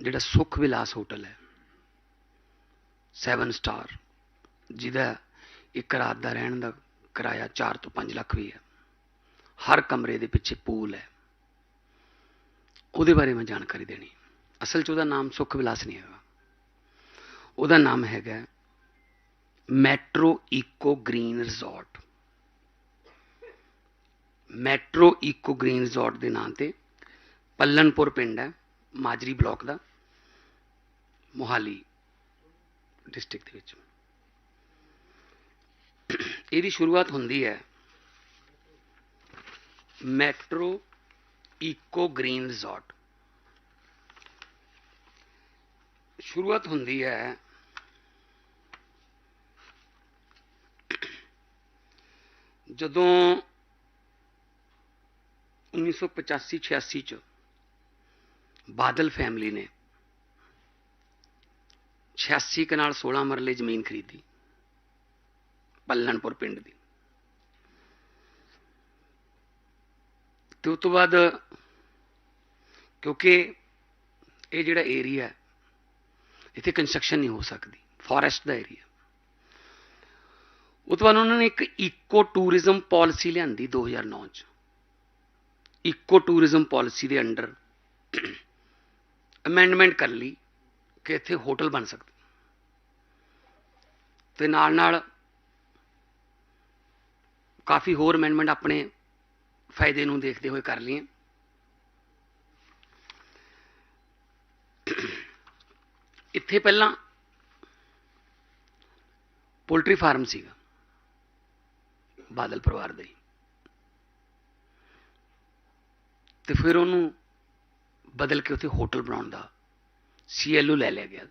ਜਿਹੜਾ ਸੁਖ ਵਿਲਾਸ ਹੋਟਲ ਹੈ। 7 ਸਟਾਰ ਜਿਹਦਾ ਇੱਕ ਰਾਤ ਦਾ ਰਹਿਣ ਦਾ ਕਿਰਾਇਆ 4 ਤੋਂ 5 ਲੱਖ ਵੀ ਹੈ। ਹਰ ਕਮਰੇ ਦੇ ਪਿੱਛੇ ਪੂਲ ਹੈ। ਉਹਦੇ ਬਾਰੇ ਮੈਂ ਜਾਣਕਾਰੀ ਦੇਣੀ। ਅਸਲ 'ਚ ਉਹਦਾ ਨਾਮ ਸੁਖ ਵਿਲਾਸ ਨਹੀਂ ਹੈਗਾ। ਉਹਦਾ ਨਾਮ ਹੈਗਾ metro eco green resort. Metro eco green resort ਦੇ ਨਾਂ ਤੇ ਪੱਲਨਪੁਰ ਪਿੰਡ ਹੈ। ਮਾਜਰੀ ਬਲਾਕ ਦਾ, ਮੋਹਾਲੀ ਡਿਸਟ੍ਰਿਕਟ ਦੇ ਵਿੱਚ। ਇਹਦੀ ਸ਼ੁਰੂਆਤ ਹੁੰਦੀ ਹੈ ਮੈਟਰੋ ਇਕੋ ਗ੍ਰੀਨ ਰਿਜ਼ੋਰਟ। ਸ਼ੁਰੂਆਤ ਹੁੰਦੀ ਹੈ ਜਦੋਂ 1985-86 ਚ ਬਾਦਲ ਫੈਮਿਲੀ ਨੇ 86 ਕਨਾਲ 16 ਮਰਲੇ ਜ਼ਮੀਨ ਖਰੀਦੀ, ਪੱਲਣਪੁਰ ਪਿੰਡ ਦੀ। ਤੇ ਉਸ ਤੋਂ ਬਾਅਦ ਕਿਉਂਕਿ ਇਹ ਜਿਹੜਾ ਏਰੀਆ ਇੱਥੇ ਕੰਸਟਰਕਸ਼ਨ ਨਹੀਂ ਹੋ ਸਕਦੀ ਫੋਰੈਸਟ ਦਾ ਏਰੀਆ ਉਹ ਤੋਂ ਬਾਅਦ ਉਹਨਾਂ ਨੇ ਇੱਕ ਇਕੋ ਟੂਰਿਜ਼ਮ ਪਾਲਿਸੀ ਲਿਆਂਦੀ 2009 ਚ। ਇਕੋ ਟੂਰਿਜ਼ਮ ਪਾਲਿਸੀ ਦੇ ਅੰਡਰ ਅਮੈਂਡਮੈਂਟ ਕਰ ਲਈ ਕਿ ਇੱਥੇ ਹੋਟਲ ਬਣ ਸਕਦਾ। ਤੇ ਨਾਲ ਨਾਲ ਕਾਫੀ ਹੋਰ ਅਮੈਂਡਮੈਂਟ ਆਪਣੇ ਫਾਇਦੇ ਨੂੰ ਦੇਖਦੇ ਹੋਏ ਕਰ ਲਈਆਂ। ਇੱਥੇ ਪਹਿਲਾਂ ਪੋਲਟਰੀ ਫਾਰਮ ਸੀਗਾ, ਬਾਦਲ ਪਰਿਵਾਰ ਦੇ ਹੀ। ਤੇ ਫਿਰ ਉਹਨੂੰ ਬਦਲ ਕੇ ਉੱਥੇ ਹੋਟਲ ਬਣਾਉਣ ਦਾ ਸੀਐਲਯੂ ਲੈ ਲਿਆ ਗਿਆ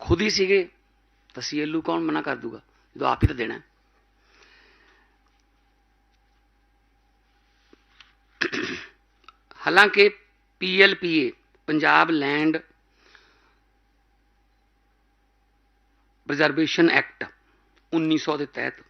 ਖੁਦ ਹੀ ਸੀਗੇ ਤਾਂ ਸੀਐਲਯੂ ਕੌਣ ਮਨਾ ਕਰ ਦੂਗਾ ਜਦੋਂ ਆਪ ਹੀ ਤਾਂ ਦੇਣਾ ਹੈ। ਹਾਲਾਂਕਿ P L P A Punjab land preservation act 1900 ਦੇ ਤਹਿਤ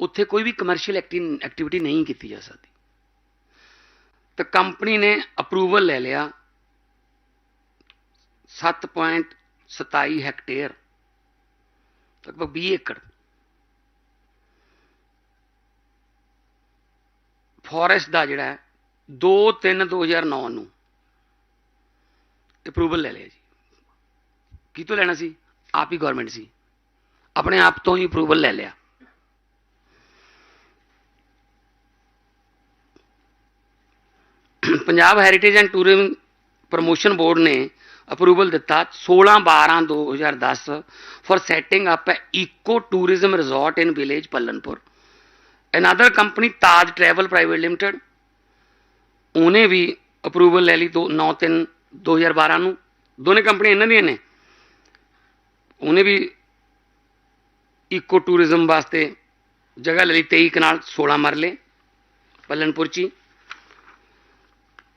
ਉੱਥੇ ਕੋਈ ਵੀ ਕਮਰਸ਼ੀਅਲ ਐਕਟੀਵਿਟੀ ਨਹੀਂ ਕੀਤੀ ਜਾ ਸਕਦੀ ਤਾਂ ਕੰਪਨੀ ਨੇ ਅਪਰੂਵਲ ਲੈ ਲਿਆ 7.27 ਹੈਕਟੇਅਰ, ਲਗਭਗ 20 ਏਕੜ। ਫੋਰੈਸਟ ਦਾ ਜਿਹੜਾ ਹੈ 2 3 2009 ਨੂੰ ਅਪਰੂਵਲ ਲੈ ਲਿਆ ਜੀ। ਕਿਤੋਂ ਲੈਣਾ ਸੀ? ਆਪ ਹੀ ਗਵਰਨਮੈਂਟ ਸੀ। ਆਪਣੇ ਆਪ ਤੋਂ ਹੀ ਅਪਰੂਵਲ ਲੈ ਲਿਆ। Punjab heritage and tourism promotion board ਨੇ ਅਪਰੂਵਲ ਦਿੱਤਾ 16 12 2010 for setting up a eco tourism resort in village Pallanpur. Another company Taj travel private limited ਉਹਨੇ ਵੀ ਅਪਰੂਵਲ ਲੈ ਲਈ 9 3 2012 ਨੂੰ। ਦੋਨੇ ਕੰਪਨੀਆਂ ਇਹਨਾਂ ਦੀਆਂ ਨੇ। ਉਹਨੇ ਵੀ ਇਕੋ ਟੂਰਿਜ਼ਮ ਵਾਸਤੇ ਜਗ੍ਹਾ ਲੈ ਲਈ 23 ਕਨਾਲ 16 ਮਰਲੇ, ਪੱਲਨਪੁਰ ਚ ਹੀ।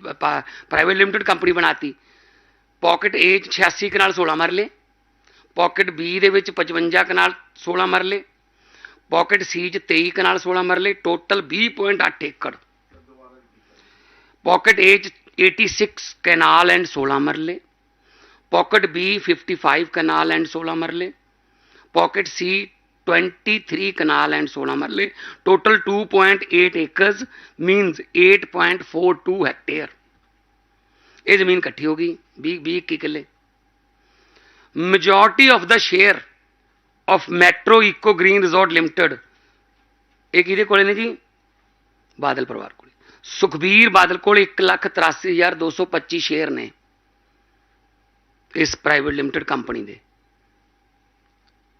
ਪ੍ਰਾਈਵੇਟ ਲਿਮਟਿਡ ਕੰਪਨੀ ਬਣਾਤੀ। ਪਾਕਟ ਏ 'ਚ 86 ਕਨਾਲ 16 ਮਰਲੇ ਪਾਕਟ ਬੀ ਦੇ ਵਿੱਚ 55 ਕਨਾਲ 16 ਮਰਲੇ ਪਾਕਟ ਸੀ 'ਚ 23 ਕਨਾਲ 16 ਮਰਲੇ ਟੋਟਲ 20.8 ਏਕੜ। ਪਾਕਟ ਏ 'ਚ 86 ਕਨਾਲ ਐਂਡ 16 ਮਰਲੇ ਪਾਕਟ B 55 ਕਨਾਲ ਐਂਡ 16 ਮਰਲੇ ਪਾਕਟ C 23 ਕਨਾਲ ਐਂਡ 16 ਮਰਲੇ ਟੋਟਲ 2.8 ਏਕਰਸ ਮੀਨਸ 8.42 ਹੈਕਟੇਅਰ ਇਹ ਜ਼ਮੀਨ ਇਕੱਠੀ ਹੋ ਗਈ 20 20 21 ਕਿੱਲੇ majority of the share of metro eco green resort limited ਇਹ ਕਿਹਦੇ ਕੋਲੇ ਨੇ ਜੀ ਬਾਦਲ ਪਰਿਵਾਰ ਕੋਲੇ ਸੁਖਬੀਰ ਬਾਦਲ ਕੋਲ 183225 ਸ਼ੇਅਰ ਨੇ ਇਸ ਪ੍ਰਾਈਵੇਟ ਲਿਮਟਿਡ ਕੰਪਨੀ ਦੇ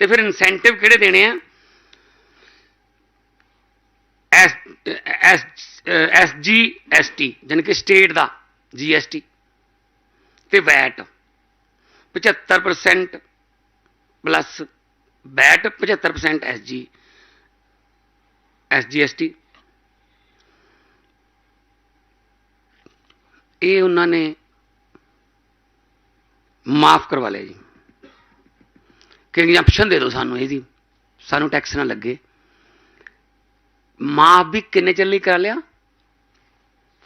ਤੇ ਫਿਰ ਇਨਸੈਂਟਿਵ ਕਿਹੜੇ ਦੇਣੇ ਆ? S S S G S T ਜਾਣੀ ਕਿ ਸਟੇਟ ਦਾ ਜੀ ਐਸ ਟੀ ਤੇ VAT 75% plus VAT 75% S G S G S T ਇਹ ਉਹਨਾਂ ਨੇ ਮਾਫ ਕਰਵਾ ਲਿਆ ਜੀ। ਕਿ ਐਗਜ਼ੈਂਪਸ਼ਨ ਦੇ ਦਿਓ ਸਾਨੂੰ ਇਹਦੀ? ਸਾਨੂੰ ਟੈਕਸ ਨਾ ਲੱਗੇ। ਮਾਫ ਵੀ ਕਿੰਨੇ ਚਿਰ ਲਈ ਕਰਾ ਲਿਆ?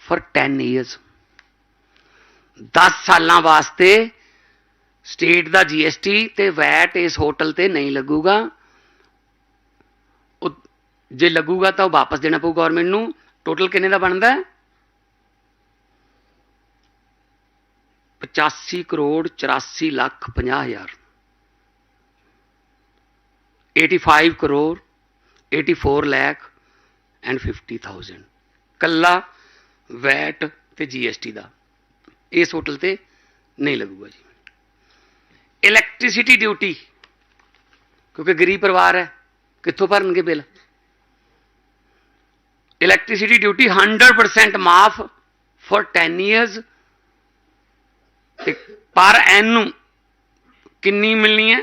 ਫॉर 10 ਇਅਰਸ 10 ਸਾਲਾਂ ਵਾਸਤੇ ਸਟੇਟ ਦਾ ਜੀਐਸਟੀ ਤੇ ਵੈਟ ਇਸ ਹੋਟਲ ਤੇ ਨਹੀਂ ਲੱਗੂਗਾ। ਉਹ ਜੇ ਲੱਗੂਗਾ ਤਾਂ ਉਹ ਵਾਪਸ ਦੇਣਾ ਪਊ ਗਵਰਨਮੈਂਟ ਨੂੰ। ਟੋਟਲ ਕਿੰਨੇ ਦਾ ਬਣਦਾ ਹੈ? 85 ਕਰੋੜ 84 ਲੱਖ 50 ਹਜ਼ਾਰ। 85 ਕਰੋੜ 84 ਲੱਖ ਐਂਡ 50000 ਕੱਲਾ ਵੈਟ ਤੇ ਜੀਐਸਟੀ ਦਾ। ਇਸ ਹੋਟਲ ਤੇ ਨਹੀਂ ਲੱਗੂਗਾ ਜੀ। ਇਲੈਕਟ੍ਰਿਸਿਟੀ ਡਿਊਟੀ ਕਿਉਂਕਿ ਗਰੀਬ ਪਰਿਵਾਰ ਹੈ, ਕਿੱਥੋਂ ਭਰਨਗੇ ਬਿੱਲ? ਇਲੈਕਟ੍ਰਿਸਿਟੀ ਡਿਊਟੀ 100% ਮਾਫ ਫॉर 10 ਇਅਰਸ ਤੇ ਪਰ ਨੂੰ ਕਿੰਨੀ ਮਿਲਣੀ ਹੈ?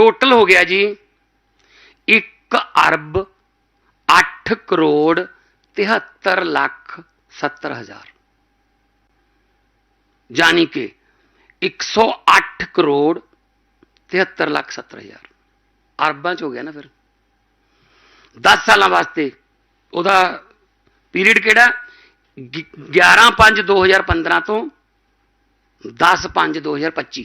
ਟੋਟਲ ਹੋ ਗਿਆ ਜੀ 1 ਅਰਬ 8 ਕਰੋੜ 73 ਲੱਖ 70 ਹਜ਼ਾਰ। ਜਾਨੀ ਕਿ 108 ਕਰੋੜ 73 ਲੱਖ 70 ਹਜ਼ਾਰ। ਅਰਬਾਂ ਚ ਹੋ ਗਿਆ ਨਾ ਫਿਰ। 10 ਸਾਲਾਂ ਵਾਸਤੇ ਉਹਦਾ ਪੀਰੀਅਡ ਕਿਹੜਾ? 11 5 2015 ਤੋਂ 10 5 2025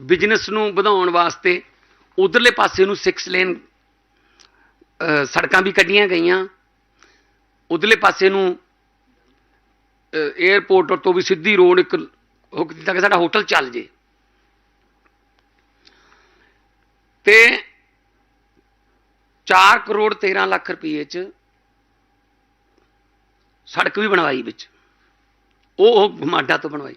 ਬਿਜ਼ਨਸ ਨੂੰ ਵਧਾਉਣ ਵਾਸਤੇ ਉਧਰਲੇ ਪਾਸੇ ਨੂੰ 6 ਲੇਨ ਸੜਕਾਂ ਵੀ ਕੱਢੀਆਂ ਗਈਆਂ। ਉਧਰਲੇ ਪਾਸੇ ਨੂੰ 에어ਪੋਰਟ ਤੋਂ ਵੀ ਸਿੱਧੀ ਰੋਡ ਇੱਕ ਹੁੱਕ ਦਿੱਤਾ ਕਿ ਸਾਡਾ ਹੋਟਲ ਚੱਲ ਜੇ। ਤੇ 4 ਕਰੋੜ 13 ਲੱਖ ਰੁਪਏ ਚ ਸੜਕ ਵੀ ਬਣਵਾਈ ਵਿੱਚ। ਉਹ ਉਹ ਮਾਡਾ ਤੋਂ ਬਣਵਾਈ।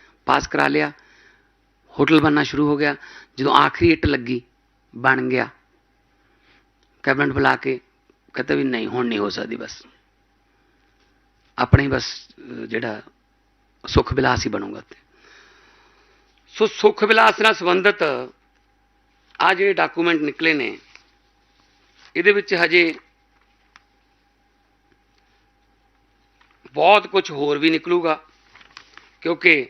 ਪਾਸ ਕਰਾ ਲਿਆ। ਹੋਟਲ ਬਣਨਾ ਸ਼ੁਰੂ ਹੋ ਗਿਆ। ਜਦੋਂ ਆਖਰੀ ਇੱਟ ਲੱਗੀ, ਬਣ ਗਿਆ। ਕੈਬਨਿਟ ਬੁਲਾ ਕੇ ਕਹਿੰਦਾ ਵੀ ਨਹੀਂ, ਹੁਣ ਨਹੀਂ ਹੋ ਸਕਦੀ ਬਸ। ਆਪਣੇ ਬਸ ਜਿਹੜਾ ਸੁਖ ਵਿਲਾਸ ਹੀ ਬਣੂਗਾ ਤੇ ਸੋ ਸੁਖ ਵਿਲਾਸ ਨਾਲ ਸੰਬੰਧਿਤ ਆ ਜਿਹੜੇ ਡਾਕੂਮੈਂਟ ਨਿਕਲੇ ਨੇ, ਇਹਦੇ ਵਿੱਚ ਹਜੇ ਬਹੁਤ ਕੁਝ ਹੋਰ ਵੀ ਨਿਕਲੂਗਾ, ਕਿਉਂਕਿ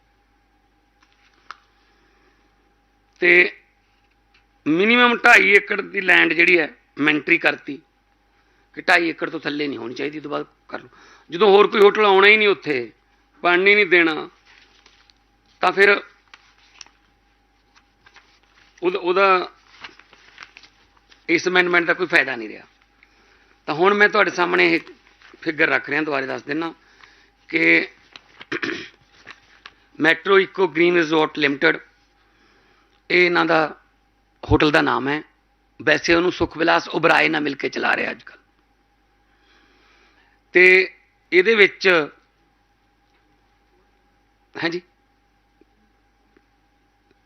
ਤੇ ਮਿਨੀਮਮ 2.5 ਏਕੜ ਦੀ ਲੈਂਡ ਜਿਹੜੀ ਹੈ ਮੈਂਟਰੀ ਕਰਤੀ ਕਿ 2.5 ਏਕੜ ਤੋਂ ਥੱਲੇ ਨਹੀਂ ਹੋਣੀ ਚਾਹੀਦੀ, ਇਹ ਤੋਂ ਬਾਅਦ ਕਰ ਲਓ। ਜਦੋਂ ਹੋਰ ਕੋਈ ਹੋਟਲ ਆਉਣਾ ਹੀ ਨਹੀਂ ਉੱਥੇ ਪਾਣੀ ਨਹੀਂ ਦੇਣਾ, ਤਾਂ ਫਿਰ ਉਹਦਾ ਉਹਦਾ ਇਸ ਅਮੈਂਡਮੈਂਟ ਦਾ ਕੋਈ ਫਾਇਦਾ ਨਹੀਂ ਰਿਹਾ। ਤਾਂ ਹੁਣ ਮੈਂ ਤੁਹਾਡੇ ਸਾਹਮਣੇ ਇਹ ਫਿਗਰ ਰੱਖ ਰਿਹਾ, ਦੁਬਾਰੇ ਦੱਸ ਦਿੰਨਾ ਕਿ ਮੈਟਰੋ ਇਕੋ ਗ੍ਰੀਨ ਰਿਜ਼ੋਰਟ ਲਿਮਟਿਡ ਇਹ ਇਹਨਾਂ ਦਾ ਹੋਟਲ ਦਾ ਨਾਮ ਹੈ। ਵੈਸੇ ਉਹਨੂੰ ਸੁਖ ਵਿਲਾਸ ਉਬਰਾਏ ਨਾਲ ਮਿਲ ਕੇ ਚਲਾ ਰਿਹਾ ਅੱਜ ਕੱਲ ਤੇ ਇਹਦੇ ਵਿੱਚ ਹਾਂਜੀ।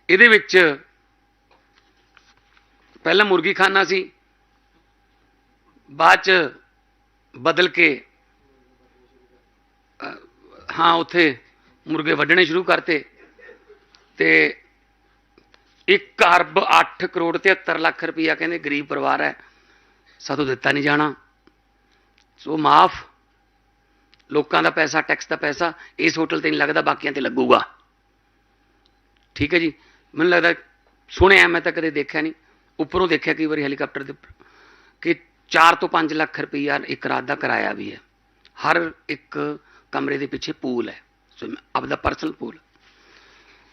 ਇਹਦੇ ਵਿੱਚ ਪਹਿਲਾਂ ਮੁਰਗੀ ਖਾਨਾ ਸੀ, ਬਾਅਦ ਚ ਬਦਲ ਕੇ ਹਾਂ, ਉੱਥੇ ਮੁਰਗੇ ਵੱਢਣੇ ਸ਼ੁਰੂ ਕਰਤੇ। ਤੇ 1 ਅਰਬ 8 ਕਰੋੜ 73 ਲੱਖ ਰੁਪਈਆ ਕਹਿੰਦੇ ਗਰੀਬ ਪਰਿਵਾਰ ਹੈ। ਸਾਤੋਂ ਦਿੱਤਾ ਨਹੀਂ ਜਾਣਾ। ਸੋ ਮਾਫ। ਲੋਕਾਂ ਦਾ ਪੈਸਾ, ਟੈਕਸ ਦਾ ਪੈਸਾ, ਇਸ ਹੋਟਲ ਤੇ ਨਹੀਂ ਲੱਗਦਾ, ਬਾਕੀਆਂ ਤੇ ਲੱਗੂਗਾ। ਠੀਕ ਹੈ ਜੀ। ਮੈਨੂੰ ਲੱਗਦਾ ਸੁਣਿਆ ਮੈਂ ਤਾਂ ਕਦੇ ਦੇਖਿਆ ਨਹੀਂ। ਉੱਪਰੋਂ ਦੇਖਿਆ ਕਈ ਵਾਰੀ ਹੈਲੀਕਾਪਟਰ ਦੇ ਉੱਪਰ ਕਿ 4 ਤੋਂ 5 ਲੱਖ ਰੁਪਈਆ ਇੱਕ ਰਾਤ ਦਾ ਕਿਰਾਇਆ ਵੀ ਹੈ। ਹਰ ਇੱਕ ਕਮਰੇ ਦੇ ਪਿੱਛੇ ਪੂਲ ਹੈ। ਸੋ ਆਪਦਾ ਪਰਸਨਲ ਪੂਲ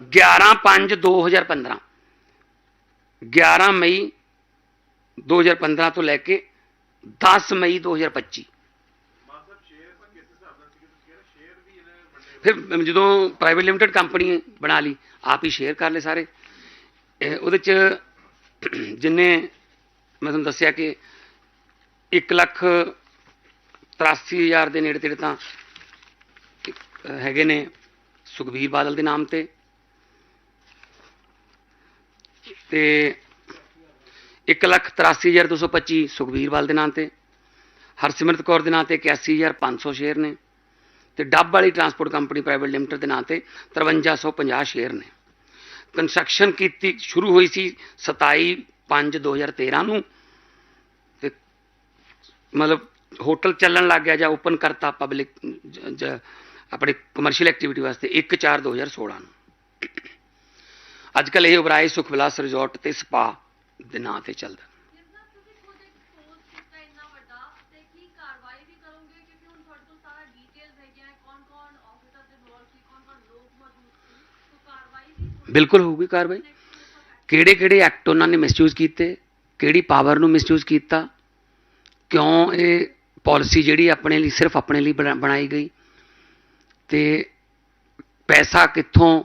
11 5 2015 11 ਮਈ 2015 ਤੋਂ ਲੈ ਕੇ 10 ਮਈ 2025 ਫਿਰ ਜਦੋਂ ਪ੍ਰਾਈਵੇਟ ਲਿਮਟਿਡ ਕੰਪਨੀ ਬਣਾ ਲਈ, ਆਪ ਹੀ ਸ਼ੇਅਰ ਕਰ ਲਏ ਸਾਰੇ। ਉਹਦੇ ਚ ਜਿੰਨੇ ਮੈਂ ਤੁਹਾਨੂੰ ਦੱਸਿਆ ਕਿ 1 ਲੱਖ 83 ਹਜ਼ਾਰ ਦੇ ਨੇੜੇ ਤੇੜੇ ਤਾਂ ਹੈਗੇ ਨੇ ਸੁਖਬੀਰ ਬਾਦਲ ਦੇ ਨਾਮ ਤੇ। ਤੇ 1 ਲੱਖ 83 ਹਜ਼ਾਰ 225 ਸੁਖਬੀਰ ਬਾਦਲ ਦੇ ਨਾਂ ਤੇ, ਹਰਸਿਮਰਤ ਕੌਰ ਦੇ ਨਾਂ ਤੇ 81500 ਸ਼ੇਅਰ ਨੇ, ਤੇ ਡੱਬ ਵਾਲੀ ਟਰਾਂਸਪੋਰਟ ਕੰਪਨੀ ਪ੍ਰਾਈਵੇਟ ਲਿਮਟਿਡ ਦੇ ਨਾਂ ਤੇ 5350 ਸ਼ੇਅਰ ਨੇ। ਕੰਸਟਰਕਸ਼ਨ ਕੀਤੀ, ਸ਼ੁਰੂ ਹੋਈ ਸੀ 27 5 2013 ਨੂੰ, ਤੇ ਮਤਲਬ ਹੋਟਲ ਚੱਲਣ ਲੱਗ ਗਿਆ ਜਾਂ ਓਪਨ ਕਰਤਾ ਪਬਲਿਕ ਆਪਣੇ ਕਮਰਸ਼ੀਅਲ ਐਕਟੀਵਿਟੀ ਵਾਸਤੇ 1 4 2016 ਨੂੰ। ਅੱਜ ਕੱਲ ਇਹ ਉਬਰਾਏ ਸੁਖ ਵਿਲਾਸ ਰਿਜ਼ੋਰਟ ਤੇ ਸਪਾ ਦੇ ਨਾਂ ਤੇ ਚੱਲਦਾ। ਬਿਲਕੁਲ ਹੋਊਗੀ ਕਾਰਵਾਈ। ਕਿਹੜੇ ਕਿਹੜੇ ਐਕਟ ਉਹਨਾਂ ਨੇ ਮਿਸਯੂਜ਼ ਕੀਤੇ ਕਿਹੜੀ ਪਾਵਰ ਨੂੰ ਮਿਸਯੂਜ਼ ਕੀਤਾ ਕਿਉਂ ਇਹ ਪਾਲਿਸੀ ਜਿਹੜੀ ਆਪਣੇ ਲਈ ਸਿਰਫ ਆਪਣੇ ਲਈ ਬਣਾ- ਬਣਾਈ ਗਈ ਤੇ ਪੈਸਾ ਕਿੱਥੋਂ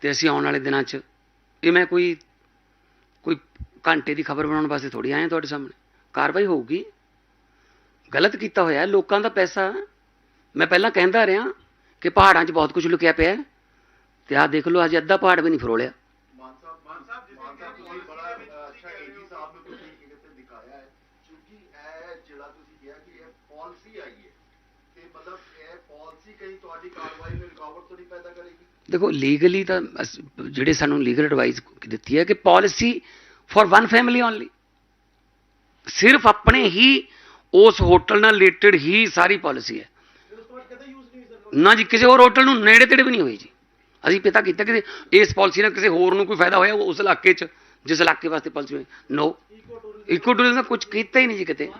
ਤੇ ਅਸੀਂ ਆਉਣ ਵਾਲੇ ਦਿਨਾਂ 'ਚ ਇਹ ਮੈਂ ਕੋਈ ਕੋਈ ਘੰਟੇ ਦੀ ਖਬਰ ਬਣਾਉਣ ਵਾਸਤੇ ਥੋੜੀ ਆਇਆ ਤੁਹਾਡੇ ਸਾਹਮਣੇ। ਕਾਰਵਾਈ ਹੋਊਗੀ। ਗਲਤ ਕੀਤਾ ਹੋਇਆ ਲੋਕਾਂ ਦਾ ਪੈਸਾ ਮੈਂ ਪਹਿਲਾਂ ਕਹਿੰਦਾ ਰਿਹਾ ਕਿ ਪਹਾੜਾਂ 'ਚ ਬਹੁਤ ਕੁਝ ਲੁਕਿਆ ਪਿਆ ਹੈ। ਤੇ ਆਹ ਦੇਖ ਲਓ, ਅੱਜ ਅੱਧਾ ਪਹਾੜ ਵੀ ਨਹੀਂ ਫਰੋਲਿਆ। ਪਾਲਿਸੀ ਆਈ ਹੈ। ਤੇ ਮਤਲਬ ਇਹ ਪਾਲਿਸੀ ਕहीं ਤੁਹਾਡੀ ਕਾਰਵਾਈ ਨੂੰ ਰੁਕਾਵਟ ਤਾਂ ਨਹੀਂ ਪੈਦਾ ਕਰੇਗੀ? ਦੇਖੋ ਲੀਗਲੀ ਤਾਂ ਜਿਹੜੇ ਸਾਨੂੰ ਲੀਗਲ ਐਡਵਾਈਸ ਦਿੱਤੀ ਹੈ ਕਿ policy for one family only ਸਿਰਫ ਆਪਣੇ ਹੀ ਉਸ ਹੋਟਲ ਨਾਲ ਰਿਲੇਟਡ ਹੀ ਸਾਰੀ ਪਾਲਿਸੀ ਹੈ। ਨਾ ਜੀ ਕਿਸੇ ਹੋਰ ਹੋਟਲ ਨੂੰ ਨੇੜੇ ਤੇੜੇ ਵੀ ਨਹੀਂ ਹੋਈ ਜੀ। ਅਸੀਂ ਪਤਾ ਕੀਤਾ ਕਿ ਇਸ ਪਾਲਿਸੀ ਨਾਲ ਕਿਸੇ ਹੋਰ ਨੂੰ ਕੋਈ ਫਾਇਦਾ ਹੋਇਆ ਉਸ ਇਲਾਕੇ 'ਚ ਜਿਸ ਇਲਾਕੇ ਵਾਸਤੇ ਪਾਲਿਸੀ ਹੋਈ। ਨੋ ਇਕੋ ਟੂਰਿਜ਼ਮ ਦਾ ਕੁਝ ਕੀਤਾ ਹੀ ਨਹੀਂ ਜੀ ਕਿਤੇ।